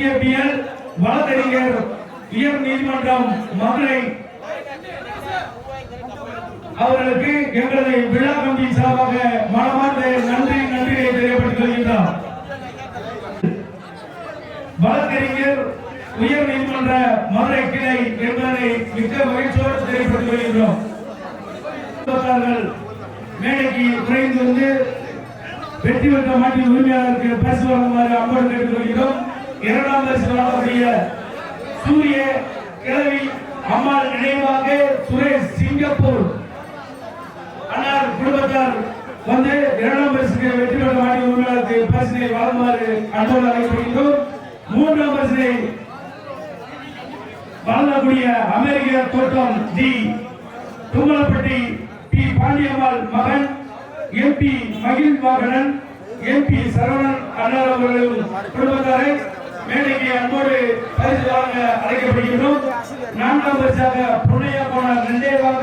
இயற்பியல் வழக்கறிஞர் உயர் நீதிமன்றம் மதுரை. அவர்களுக்கு எங்களது விழா கமிட்டி சார்பாக மனமார்ந்த நன்றி நன்றியை தெரியப்படுத்திக் கொள்கின்றோம். வழக்கறிஞர் உயர் நீதிமன்ற மதுரை கிளை என்பதை மிக்க மகிழ்ச்சியோடு தெரியப்படுத்திக் கொள்கின்றோம். மேடைக்கு குறைந்து வந்து வெற்றி பெற்ற மாட்டின் உரிமையாளருக்கு பரிசு வழங்குமாறு அன்போடு கேட்டுக் கொள்கிறோம். இரண்டாம் பரிசு வழங்கக்கூடிய சூரிய கிழவி அம்மாள் நினைவாக சுரேஷ் சிங்கப்பூர் அன்னார் குடும்பத்தார் வந்து இரண்டாம் பரிசுக்கு வெற்றி பெற்ற மாட்டின் உரிமையாளருக்கு பரிசினை வழங்குமாறு அன்போடு அழைக்கப்படுகிறோம் மூன்றாம் பரிசினை வழங்கக்கூடிய அமெரிக்க தோட்டம் ஜி தும்மலப்பட்டி பி பாண்டியம்மாள் மகன் எம்பி மகிழ் மகனன் எம்பி சரவணன் அண்ணா அவர்களும் குடும்பத்தாரை மேடைக்கு அன்போடு பரிசு வழங்க அழைக்கப்படுகின்றோம். நான்காம் பரிசாக புனையா கோணார் நினைவாக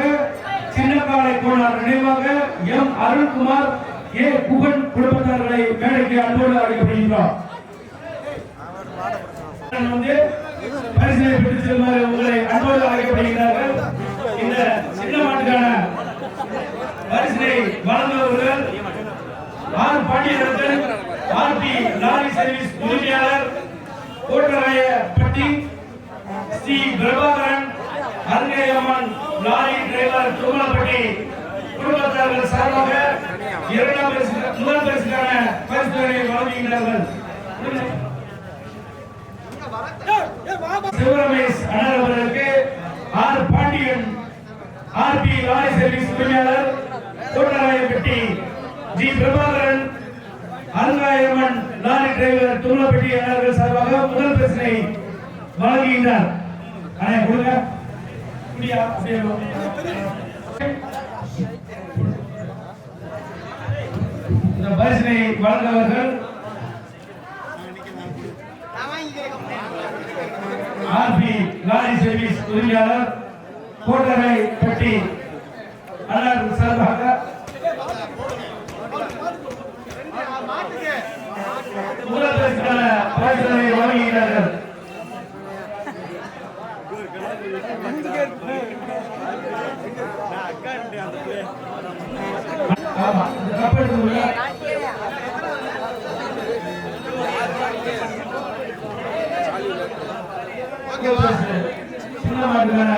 சின்னக்காலை கோணார் நினைவாக எம் அருண்குமார் ஏ புகன் குடும்பத்தார்களை மேடைக்கு அன்போடு அழைக்கப்படுகின்றோம். வந்து பரிசினை பெற்று செல்லுமாறு உங்களை அன்போடு அழைக்கப்படுகிறார்கள் இந்த சின்ன மாட்டுக்கான பரிசினை வழங்குபவர்கள் R Pandiyarasan R P lorry service உரிமையாளர் கோட்டராயப்பட்டி ஸ்ரீ பிரபாகரன் அருங்கையம்மன் லாரி டிரைவர் தும்மலப்பட்டி குடும்பத்தார்கள் சார்பாக இரண்டாம் பரிசு முதல் பரிசுக்கான பரிசுகளை வழங்குகிறார்கள் சிவரமேஷ் அண்ணர் அவர்களுக்கு R. Pandian R. P. Lorry service உரிமையாளர் Kottarayapatti G Prabhakaran Arungayamman lorry driver Thurulapatti அண்ணர்கள் சார்பாக முதல் பிரச்சனை வழங்குகின்றார். அண்ணா கொடுங்க. குடியா அப்படியே இந்த பரிசனை வழங்குவர்கள் ஆர்பி லாரி சர்வீஸ் உரிமையாளர் கோட்டரை பட்டி அண்ணர் சார்பாக முதலமைச்சருக்கான பரிசுகளை வழங்குகிறார்கள் ஆமா இந்த கப் எடுத்துக்கோங்க. சின்ன மாட்டுக்கான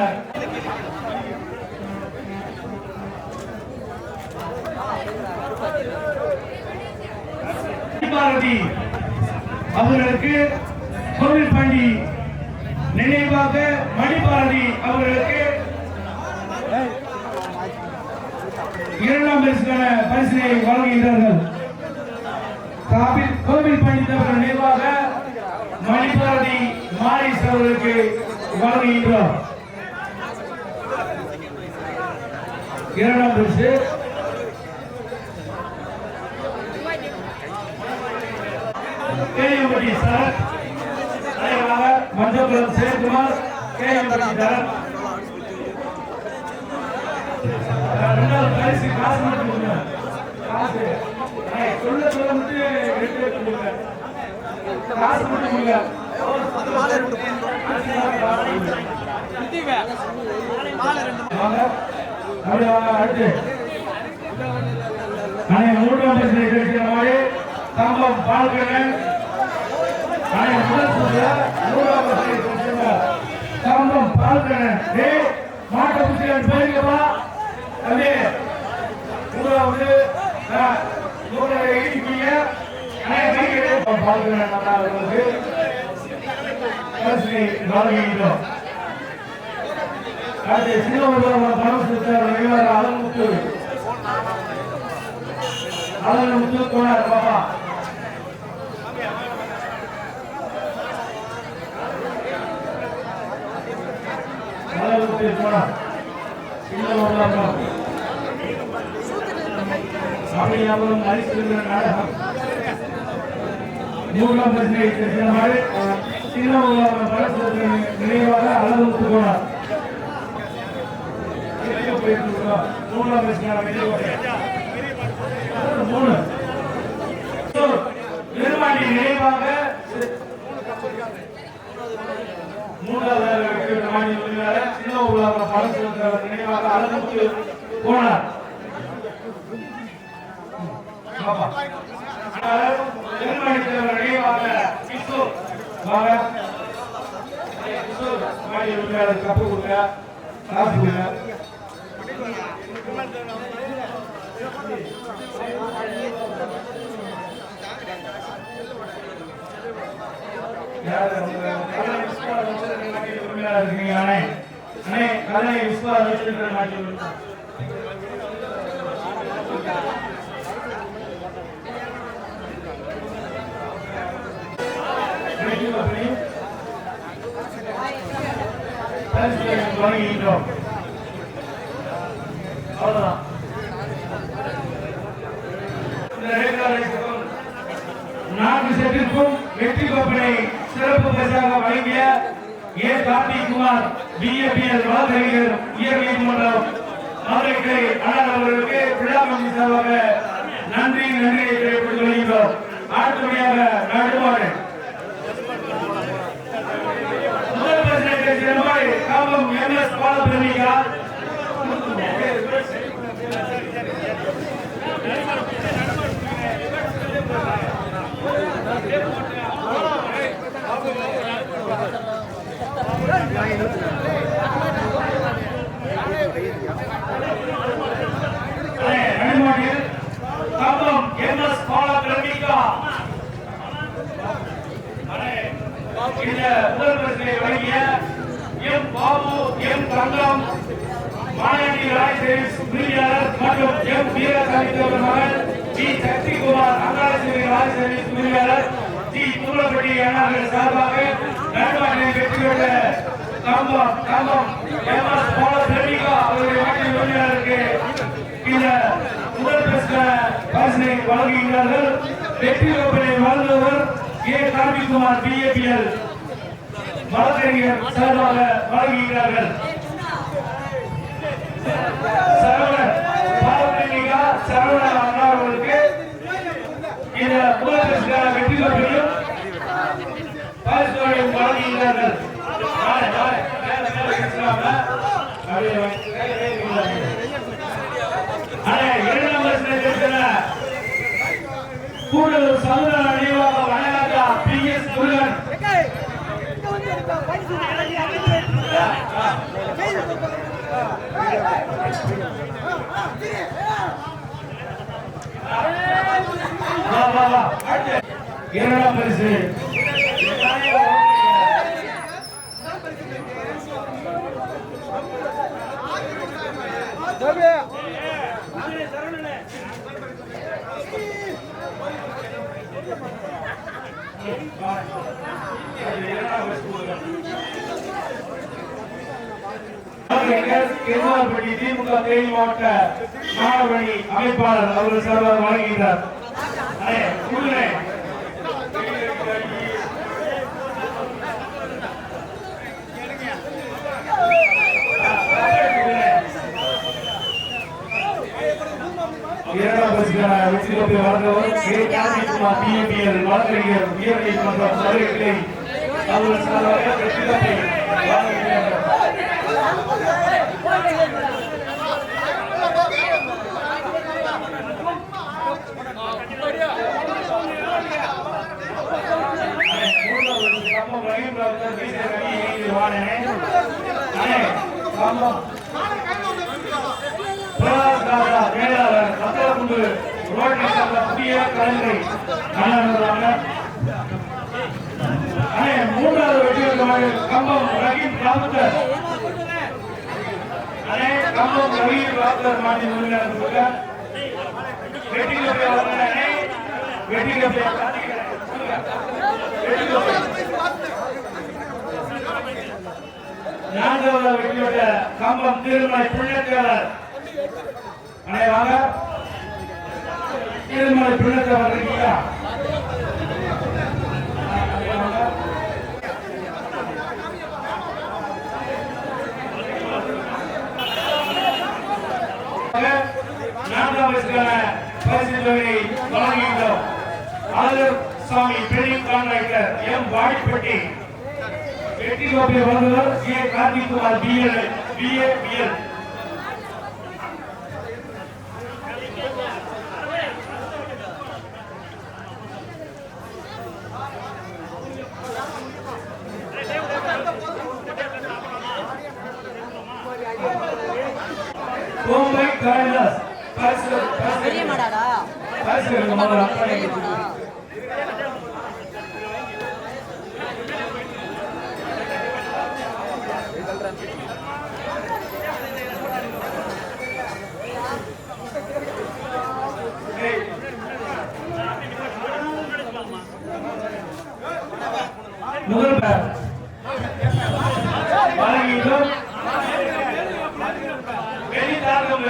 பாரதி அவர்களுக்கு கோவில் பாண்டி நினைவாக மணிபாரதி அவர்களுக்கு இரண்டாம் பரிசுக்கான பரிசினை வழங்குகிறார்கள் காபில் கோவில் அவர்கள் நினைவாக மணிபாரதி மாரிஸ் அவர்களுக்கு வழங்குகின்றார். இரண்டாம் பரிசு சொல்ல சொல்ல மட்டும் எடுத்து எடுத்து கொடுங்க காசு மட்டும் கொடுங்க தம்பம் பால்கண்ணன் முதல் பரிசு கிடைக்கிற தம்பம் மாட்ட புத்திரன் போயிருக்கப்பா தம்பி மூன்றாவது மூணு இடிப்பீங்க எழுதிக்கீங்க கைக்கு பால்கண்ணன் அண்ணா அவர்களுக்கு பரிசு வழங்குகின்றோம் அலமுத்து அலமுத்து போனார் பாப்பா அலமுத்து போனார் சிவபுரம் சாமியாபுரம் அரிசிங்கிற நாடகம் மூன்றாம் பிரச்சனை தெரிஞ்சமாறு சிவபுரம் பரமசித்தர் நினைவாக அலமுத்து போனார் மூணாம் மூணு நிர்மாணி நினைவாக மூன்றாவது மாநில உரிமையாளர் சின்ன நினைவாக அழகுக்கு போனார் பாப்பா. நினைவாக கப்பு கொடுங்க காசு கொடுங்க யாரு உங்க அண்ணே கலை விஸ்வா வச்சிருக்கிற மாநில உரிமையாளர் அவ்வளவுதான். நான்கு செட்டிற்கும் வெற்றி கோப்பனை சிறப்பு பரிசாக வழங்கிய ஏ. கார்த்திகுமார் பிஏபிஎல் வழக்கறிஞர் உயர் நீதிமன்றம் மதுரை கிளை அண்ணன் அவர்களுக்கு விழா கமிட்டி சார்பாக நன்றி நன்றியை தெரிவித்துக் கொள்கின்றோம். அடுத்தபடியாக நடுவாடு முதல் பிரச்சனை பேசிய நோய் காமம் எம் எஸ் பாலபிரமிகா. நடுவாடில் காமம் எம் எஸ் பாலபிரமிகா இந்த முதல் பிரச்சனை வழங்கிய எம் பாபு எம் தங்கம் மாயாண்டி ராய் உரிமையாளர் மற்றும் எம் வீரசாமி தேவர் மகன் ஜி சக்திகுமார் அங்காளேஸ்வரி ராய் உரிமையாளர் ஜி தூளப்பட்டி அண்ணாவின் சார்பாக நண்பர்களை வெற்றி பெற்ற கம்பம் கம்பம் எம் எஸ் போல பிரமிகா அவருடைய நாட்டின் உரிமையாளருக்கு இந்த முதல் பிரச்சனை பரிசினை வழங்குகிறார்கள் வெற்றி கோப்பனை வழங்குவர் ஏ. கார்த்திகுமார் பிஏபிஎல் வழக்கறிஞர் சார்பாக வழங்குகிறார்கள் சரவணன் பாலப்பிரியா சரவணன் அண்ணா அவர்களுக்கு இந்த முதலமைச்சர் வெற்றி பெற்றையும் பரிசுகளையும் வழங்குகிறார்கள் வாங்க, வாங்க. மேல, மேல பேசலாம? அப்படியே வாங்க. மேல, மேல வாங்க. அண்ணே, இரண்டாம் பரிசினை பெற்ற கூடலூர் சமுதாய நினைவாக வனராஜா பி எஸ் முருகன் வா, வா, வா. இரண்டாம் பரிசு திருவாரூர்பட்டி திமுக தேனி மாவட்ட மாணவணி அமைப்பாளர் அவர்கள் சார்பாக வழங்குகிறார் இரண்டாம் பரிசுக்கான வெற்றி கோப்பை வழங்குவர் வழக்கறிஞர் அவர்கள் சார்பாக வெற்றி கோப்பை வழங்குகிறார்கள் மூன்றாவது வெற்றி கம்பம் ரஹீம் ராமுத்தர் அண்ணே கம்பம் ரஹீம் ராமத்தர் மாநில உறுப்பினர் வெற்றி கப்பை அவர்களே வெற்றி கப்பை நான்காவது வெற்றியோட கம்பம் திருமலை புண்ணத்தேவர் அனைவாக திருமலை புண்ணத்தேவர் இருக்கீங்களா நான்காம் பெரிய கான்ட்ராக்டர் எம் வாடிப்பட்டி கோப்பை வழங்குவர் A Karthik Kumar BL BA BL Kombai Kalidas பரிசு பெரிய பரிசு மாடாடா பரிசு எடுங்க முதல்ல. பெரிய மாடா முதல் பேர் வழங்கியும் வெளி தாக்கம்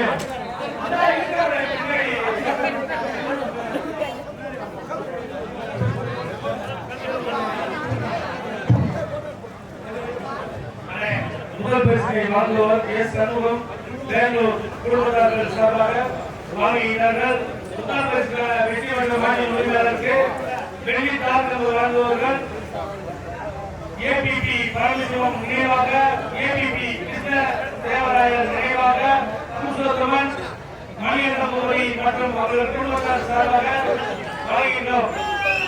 முதல் பரிசை எஸ் சண்முகம் பெங்களூர் குடும்பத்தார்கள் சார்பாக வாங்குகிறார்கள் வெற்றி வந்த மாநில உரிமையாளருக்கு வெள்ளி தாக்கம் வாங்குவார்கள் ஏபிபி பரமசிவம் நினைவாக ஏபிபி கிருஷ்ண தேவராயர் நினைவாக புருஷோத்தமன் மற்றும் அவர்கள் குடும்பத்தார் சார்பாக வழங்குகின்றோம்.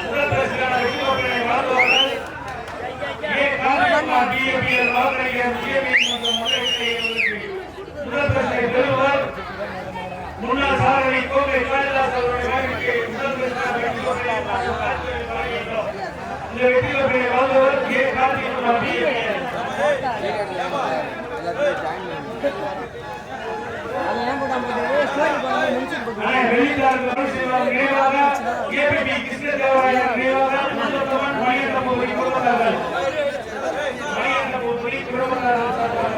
முதல் பரிசுக்கான வெற்றி கோப்பையை பிஏபிஎல் டிஏபிஎல் வாகனங்கள் டிஏபி மற்றும் முதல் பரிசை பெறுவர் முன்னாள் சாரணி கோவை காளிதாஸ் அவருடைய மகனுக்கு முதல் பரிசான இந்த வெற்றி கோப்பையை வழங்குவர் ஏ காந்திகுமார் டிஏபிஎல் அது ஏன் போடாம போட்டு ஸ்டோரி போடாம முடிச்சுட்டு போட்டு அண்ணே, வெளியிட்டார் பரமசிவம் நினைவாக ஏபிபி கிருஷ்ணதேவராயர் நினைவாக புருஷோத்தமன் மணியந்தபுரி குடும்பத்தார்கள் மணியந்தபுரி குடும்பத்தார்கள் சார்பாக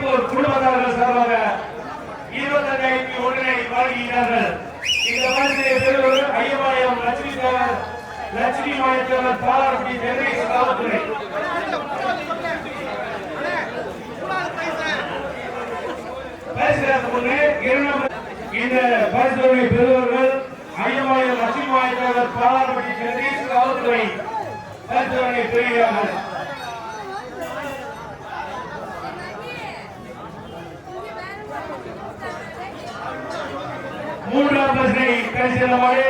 சிங்கப்பூர் குடும்பத்தார்கள் சார்பாக இருபத்தஞ்சாயிரத்தி ஒன்றினை வழங்குகிறார்கள் இந்த பரிசை பெறுவர் ஐயமாயம் லட்சுமி தேவர் லட்சுமி மாயத்தேவர் பாலாரப்பட்டி ஜெகதீஷ் காவல்துறை இந்த பரிசுகளை பெறுவர்கள் ஐயமாயம் லட்சுமி மாயத்தேவர் பாலாரப்பட்டி ஜெகதீஷ் காவல்துறை பரிசுகளை பெறுகிறார்கள். மூன்றாம் பரிசை பரிசீலனோடு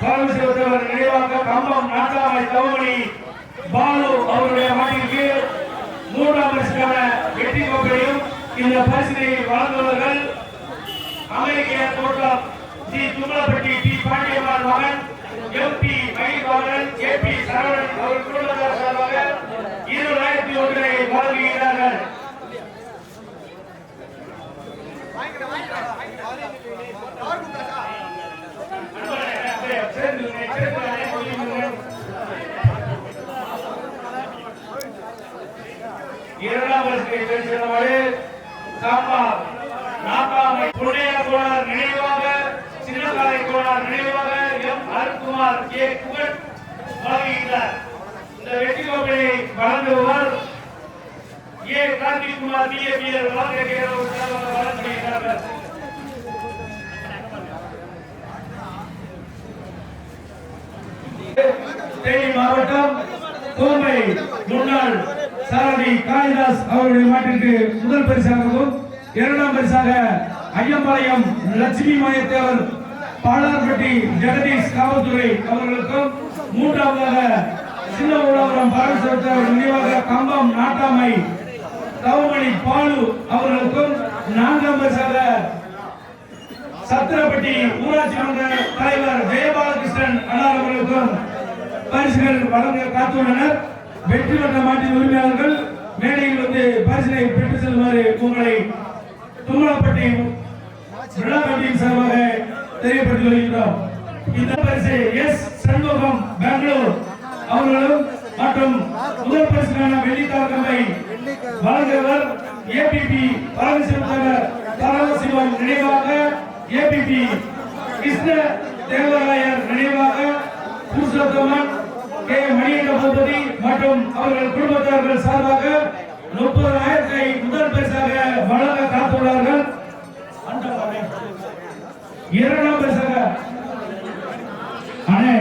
பரமசிவத்தவர் நினைவாக கம்பம் நாட்டாமை தவமணி பாலு அவருடைய மகனுக்கு மூன்றாம் பரிசுக்கான வெற்றி கோப்பையும் இந்த பரிசினை வழங்குவர்கள் அமெரிக்க தோட்டம் ஜி தும்மலப்பட்டி டி பாண்டியம்மாள் மகன் MP Magizhvalan A P Saravanan அவர் குடும்பத்தார் சார்பாக இருபதாயிரத்தி ஒன்றை வழங்குகிறார்கள். இரண்டாம் சாம்பார் நாட்டாமை புனைய கோளார் நினைவாக சின்னக்காலை கோளார் நினைவாக எம். அருண்குமார் வழங்குகிறார். இந்த வெற்றி கோப்பையை வழங்குபவர் ஏ. வழங்குகிறார். தேனி மாவட்டம் கோம்பை முன்னாள் சாரதி காளிதாஸ் அவருடைய மாட்டிற்கு முதல் பரிசாகவும் இரண்டாம் பரிசாக ஐயம்பாளையம் லட்சுமி மாயத்தேவர் பாலார்பட்டி ஜெகதீஷ் காவல்துறை அவர்களுக்கும். மூன்றாவதாக சின்ன உலகம் பாரசத்தவர் நினைவாக கம்பம் நாட்டாமை தவமணி பாலு அவர்களுக்கும் நான்காம் பரிசாக சத்திரப்பட்டி ஊராட்சி மன்ற தலைவர் ஜெயபாலகிருஷ்ணன் அண்ணா அவர்களுக்கும் பரிசுகள் வழங்க காத்துள்ளனர். வெற்றி பெற்ற மாட்டின் உரிமையாளர்கள் மேடையில் வந்து பரிசினை பெற்று செல்லுமாறு உங்களை தும்மலப்பட்டி விழாப்பட்டியின் சார்பாக தெரியப்பட்டு வருகிறோம் இந்த பரிசு எஸ் சண்முகம் பெங்களூர் அவர்களும் மற்றும் முதல் பரிசுக்கான வெள்ளித்தாக்கமை வழங்குவர் ஏபிபி பரமசிவத்தவர் பரமசிவம் நினைவாக ஏபிபி கிருஷ்ண தேவராயர் நினைவாக புருஷோத்தமன் மற்றும் அவர்கள் குடும்பத்தார்கள் சார்பாக முப்பதாயிரத்தை முதல் பரிசாக வழங்க காத்துள்ளார்கள். இரண்டாம் பரிசாக அண்ணே